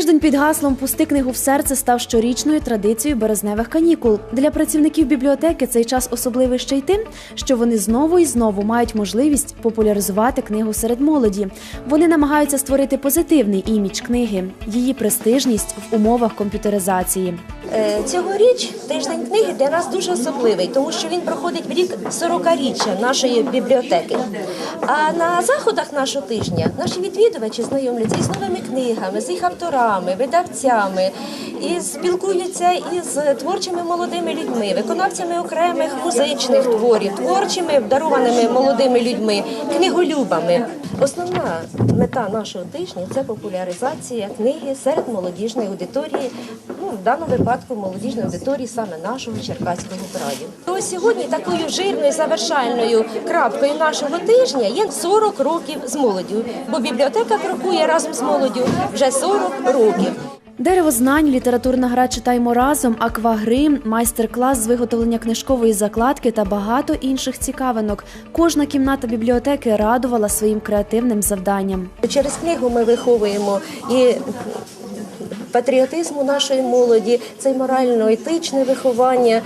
Тиждень під гаслом Пусти книгу в серце став щорічною традицією березневих канікул. Для працівників бібліотеки цей час особливий ще й тим, що вони знову і знову мають можливість популяризувати книгу серед молоді. Вони намагаються створити позитивний імідж книги, її престижність в умовах комп'ютеризації. Е, Цьогоріч тиждень книги для нас дуже особливий, тому що він проходить в рік 40-річчя нашої бібліотеки. А на заходах нашого тижня наші відвідувачі знайомляться із новими книгами, з їх авторами, видавцями, і спілкуються із творчими молодими людьми, виконавцями окремих музичних творів, творчими обдарованими молодими людьми, книголюбами. Основна мета нашого тижня це популяризація книги серед молодіжної аудиторії, ну в даному випадку молодіжної аудиторії саме нашого Черкаського краю. Ось сьогодні такою жирною завершальною крапкою нашого тижня є 40 років з молоддю, бо бібліотека крокує разом з молоддю вже 40 років. Дерево знань, літературна гра читаймо разом, аквагрим, майстер-клас з виготовлення книжкової закладки та багато інших цікавинок. Кожна кімната бібліотеки радувала своїм креативним завданням. Через книгу ми виховуємо і патріотизму нашої молоді, це й морально-етичне виховання,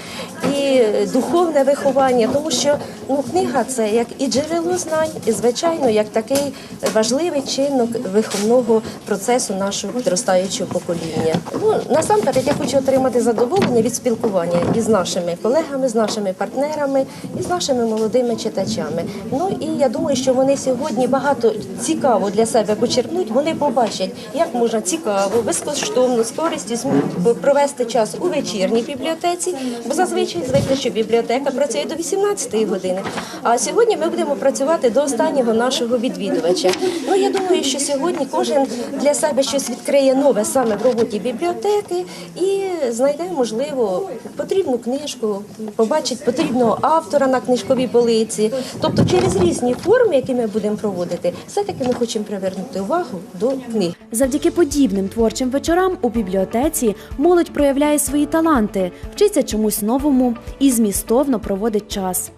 і духовне виховання, тому що ну, книга це як і джерело знань, і звичайно, як такий важливий чинник виховного процесу нашого підростаючого покоління. Ну насамперед я хочу отримати задоволення від спілкування із нашими колегами, з нашими партнерами і з нашими молодими читачами. Ну і я думаю, що вони сьогодні багато цікаво для себе почерпнуть. Вони побачать, як можна цікаво, безкоштовно, з користю провести час у вечірній бібліотеці, бо зазвичай звикли, що бібліотека працює до 18-ї години. А сьогодні ми будемо працювати до останнього нашого відвідувача. Ну я думаю, що сьогодні кожен для себе щось відкриє нове саме в роботі бібліотеки і знайде, можливо, потрібну книжку, побачить потрібного автора на книжковій полиці. Тобто через різні форми, які ми будемо проводити, все-таки ми хочемо привернути увагу до книг. Завдяки подібним творчим вечорам у бібліотеці молодь проявляє свої таланти, вчиться чомусь новому і змістовно проводить час.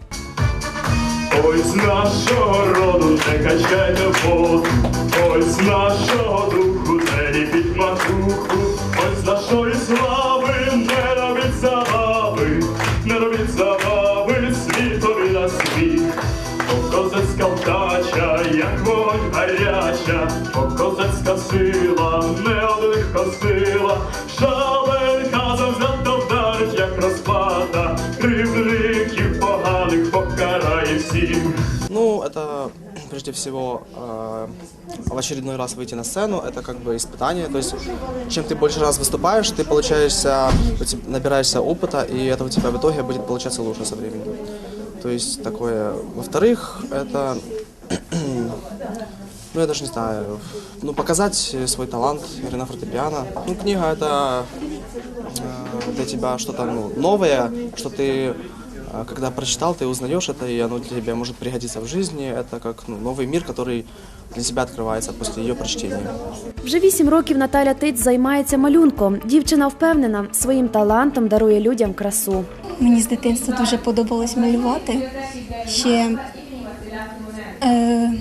Ой, з нашого роду не качайте воду, ой, з нашого духу не ліпіть макуху, ой, з нашої слави не робіть забави, не робіть забави, світові на сміх. Бо козацька вдача, як вогонь гаряча, бо козацька сила, всего э, в очередной раз выйти на сцену, это как бы испытание. То есть, чем ты больше раз выступаешь, ты получаешься, у тебя- набираешься опыта, и это у тебя в итоге будет получаться лучше со временем. То есть такое. Во-вторых, это, ну я даже не знаю, ну показать свой талант, игры на фортепиано. Ну книга это э, для тебя что-то ну, новое, что ты а Когда прочитал, ты узнаешь это, и оно для тебя может пригодиться в жизни. Это как ну, новый мир, который для себя открывается после ее прочтения. Вже вісім років Наталя Тиць займається малюнком. Дівчина впевнена, своїм талантом дарує людям красу. Мені з дитинства дуже подобалось малювати. Ще е,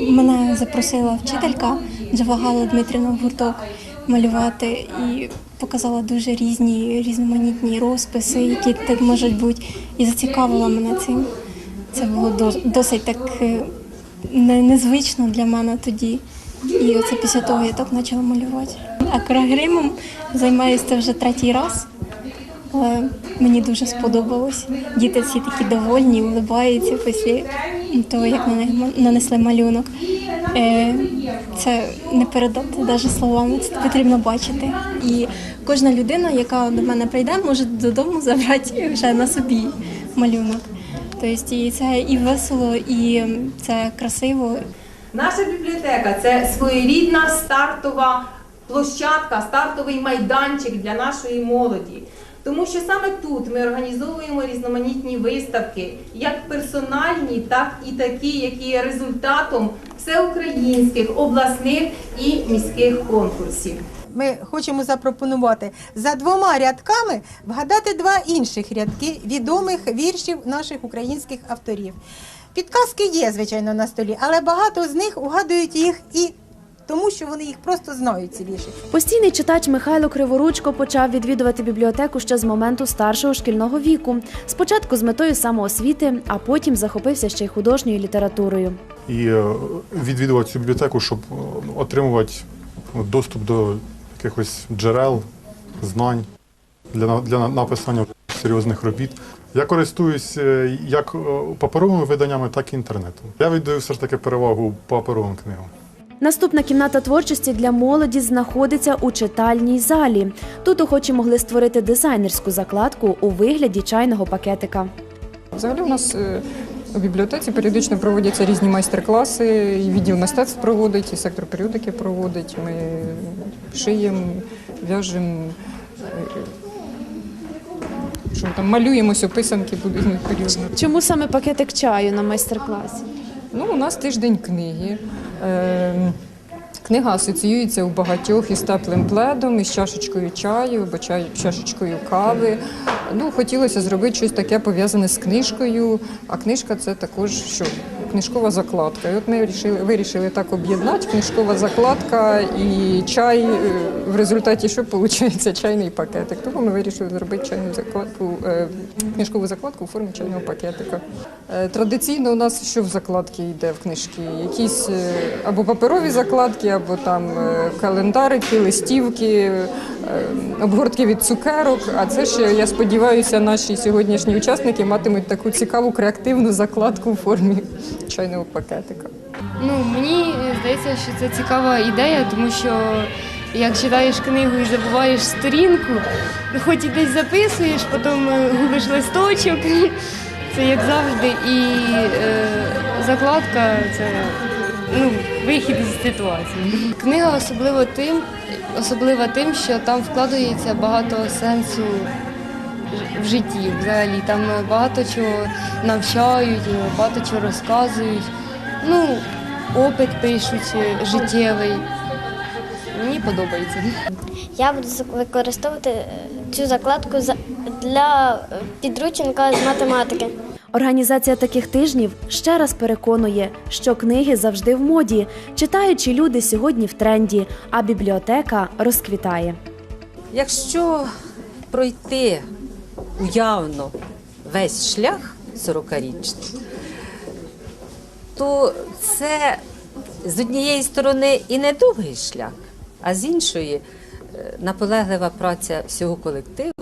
мене запросила вчителька Джавагала Дмитрівна в гурток малювати і показала дуже різні різноманітні розписи, які так можуть бути, і зацікавила мене цим. Це було до- досить так е, незвично для мене тоді. І оце після того я так почала малювати. Акрогримом займаюся вже третій раз. Але мені дуже сподобалось. Діти всі такі довольні, улибаються після того, як на нанесли малюнок. Це не передати навіть словами, це потрібно бачити. І кожна людина, яка до мене прийде, може додому забрати вже на собі малюнок. Тобто і це і весело, і це красиво, Наша бібліотека це своєрідна стартова площадка, стартовий майданчик для нашої молоді. Тому що саме тут ми організовуємо різноманітні виставки, як персональні, так і такі, які є результатом всеукраїнських, обласних і міських конкурсів. Ми хочемо запропонувати за двома рядками вгадати два інших рядки відомих віршів наших українських авторів. Підказки є, звичайно, на столі, але багато з них угадують їх і тому що вони їх просто знають ці вірші. Постійний читач Михайло Криворучко почав відвідувати бібліотеку ще з моменту старшого шкільного віку. Спочатку з метою самоосвіти, а потім захопився ще й художньою літературою. і е, відвідувати цю бібліотеку, щоб е, отримувати ну, доступ до якихось джерел, знань для, на- для написання серйозних робіт. Я користуюсь е, як паперовими виданнями, так і інтернетом. Я віддаю все ж таки перевагу паперовим книгам. Наступна кімната творчості для молоді знаходиться у читальній залі. Тут охочі могли створити дизайнерську закладку у вигляді чайного пакетика. Взагалі у нас е, у бібліотеці періодично проводяться різні майстер-класи, і відділ мистецтв проводить, і сектор періодики проводить. Ми шиємо, в'яжемо, е, що там, малюємо ось описанки будуть періодно. Чому саме пакетик чаю на майстер-класі? Ну, у нас тиждень книги. Е, Книга асоціюється у багатьох із теплим пледом, із чашечкою чаю або чай, чашечкою кави. Ну, хотілося зробити щось таке пов'язане з книжкою, а книжка це також що? Книжкова закладка. І от ми вирішили, вирішили так об'єднати книжкова закладка і чай. е, В результаті що виходить чайний пакетик. Тому ми вирішили зробити чайну закладку, е, книжкову закладку у формі чайного пакетика. Е, Традиційно у нас що в закладки йде в книжки? Якісь або паперові закладки, або там календарики, листівки, обгортки від цукерок. А це ще, я сподіваюся, наші сьогоднішні учасники матимуть таку цікаву креативну закладку у формі чайного пакетика. Ну, мені здається, що це цікава ідея, тому що як читаєш книгу і забуваєш сторінку, хоч і десь записуєш, потім е, губиш листочок. Це як завжди. І е, закладка це ну, вихід із ситуації. Книга особливо тим, особлива тим, що там вкладається багато сенсу в житті взагалі. Там багато чого навчають, багато чого розказують. Ну, опит пишуть життєвий. Мені подобається. Я буду використовувати е, цю закладку для е, підручника з математики. Організація таких тижнів ще раз переконує, що книги завжди в моді. Читаючі люди сьогодні в тренді, а бібліотека розквітає. Якщо пройти уявно весь шлях 40-річний, то це з однієї сторони і не довгий шлях, а з іншої е, наполеглива праця всього колективу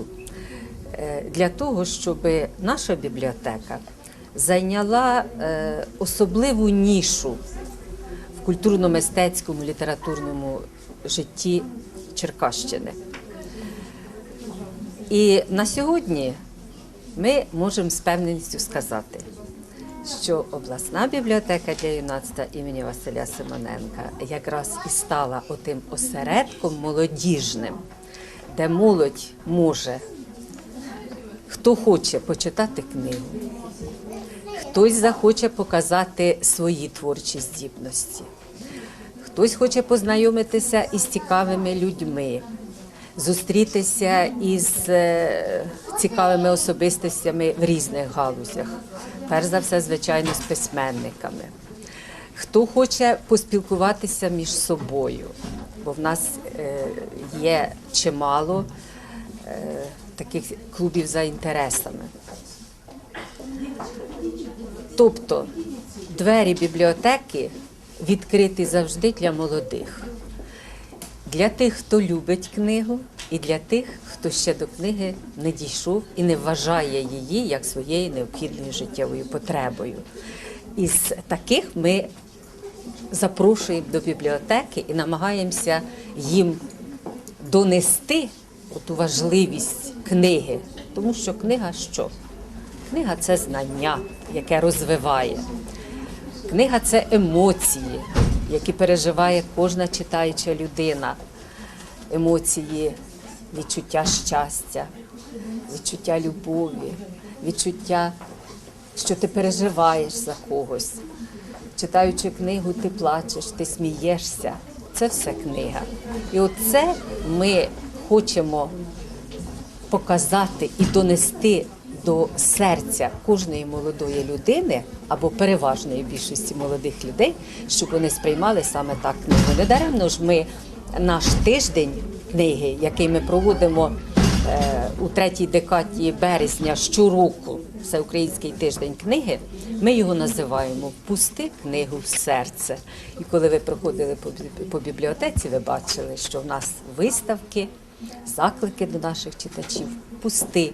для того, щоб наша бібліотека зайняла е, особливу нішу в культурно-мистецькому літературному житті Черкащини. І на сьогодні ми можемо з певністю сказати, що обласна бібліотека для юнацтва імені Василя Симоненка якраз і стала отим осередком молодіжним, де молодь може, хто хоче почитати книгу, хтось захоче показати свої творчі здібності, хтось хоче познайомитися із цікавими людьми зустрітися із е, цікавими особистостями в різних галузях. Перш за все, звичайно, з письменниками. Хто хоче поспілкуватися між собою, бо в нас е, є чимало таких клубів за інтересами. Тобто двері бібліотеки відкриті завжди для молодих для тих, хто любить книгу, і для тих, хто ще до книги не дійшов і не вважає її як своєю необхідною життєвою потребою. Із таких ми запрошуємо до бібліотеки і намагаємося їм донести ту важливість книги. Тому що книга що? Книга це знання, яке розвиває. Книга це емоції, які переживає кожна читаюча людина. Емоції, відчуття щастя, відчуття любові, відчуття, що ти переживаєш за когось. Читаючи книгу, ти плачеш, ти смієшся. Це все книга. І оце ми хочемо показати і донести до серця кожної молодої людини або переважної більшості молодих людей, щоб вони сприймали саме так книгу. Недаремно ж ми наш тиждень книги, який ми проводимо е, у третій декаді березня щороку, Всеукраїнський тиждень книги, ми його називаємо Впусти книгу в серце. І коли ви проходили по бібліотеці, ви бачили, що в нас виставки, заклики до наших читачів Пусти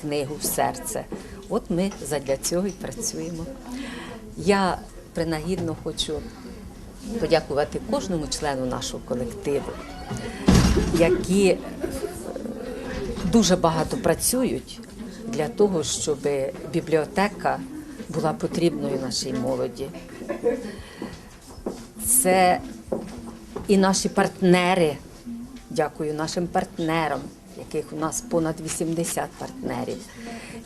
книгу в серце. От ми задля цього і працюємо. Я принагідно хочу подякувати кожному члену нашого колективу, які е, дуже багато працюють для того, щоб бібліотека була потрібною нашій молоді. Це і наші партнери. Дякую нашим партнерам, яких у нас понад 80 партнерів,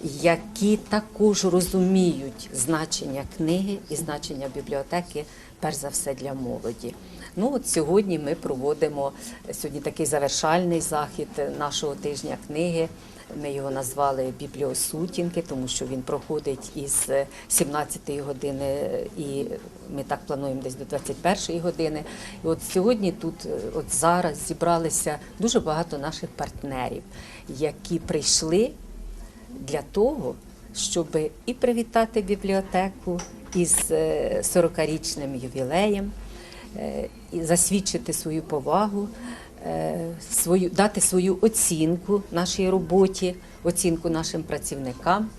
які також розуміють значення книги і значення бібліотеки, перш за все для молоді. Ну от сьогодні ми проводимо сьогодні такий завершальний захід нашого тижня книги. Ми його назвали Бібліосутінки, тому що він проходить із 17-ї години, і ми так плануємо десь до 21-ї години. І от сьогодні тут, е, от зараз, зібралися дуже багато наших партнерів, які прийшли для того, щоб і привітати бібліотеку із е, 40-річним ювілеєм, е, і засвідчити свою повагу, е, свою, дати свою оцінку нашій роботі, оцінку нашим працівникам.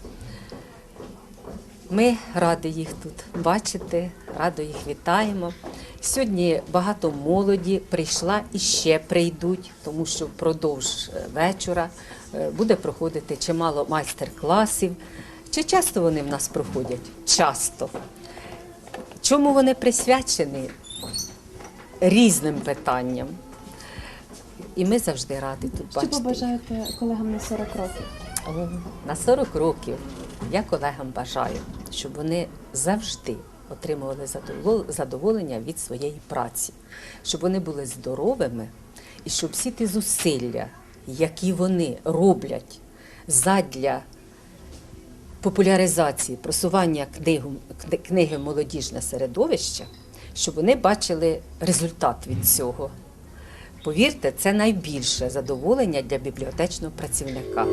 Ми раді їх тут бачити, радо їх вітаємо. Сьогодні багато молоді прийшла і ще прийдуть, тому що впродовж е, вечора е, буде проходити чимало майстер-класів. Чи часто вони в нас проходять? Часто. Чому вони присвячені різним питанням? І ми завжди раді тут Що бачити. побажаєте колегам на 40 років? О, На 40 років я колегам бажаю, щоб вони завжди отримували задовол- задоволення від своєї праці, щоб вони були здоровими і щоб всі ті зусилля, які вони роблять задля популяризації, просування книгу, книги молодіжне середовище, щоб вони бачили результат від цього. Повірте, це найбільше задоволення для бібліотечного працівника.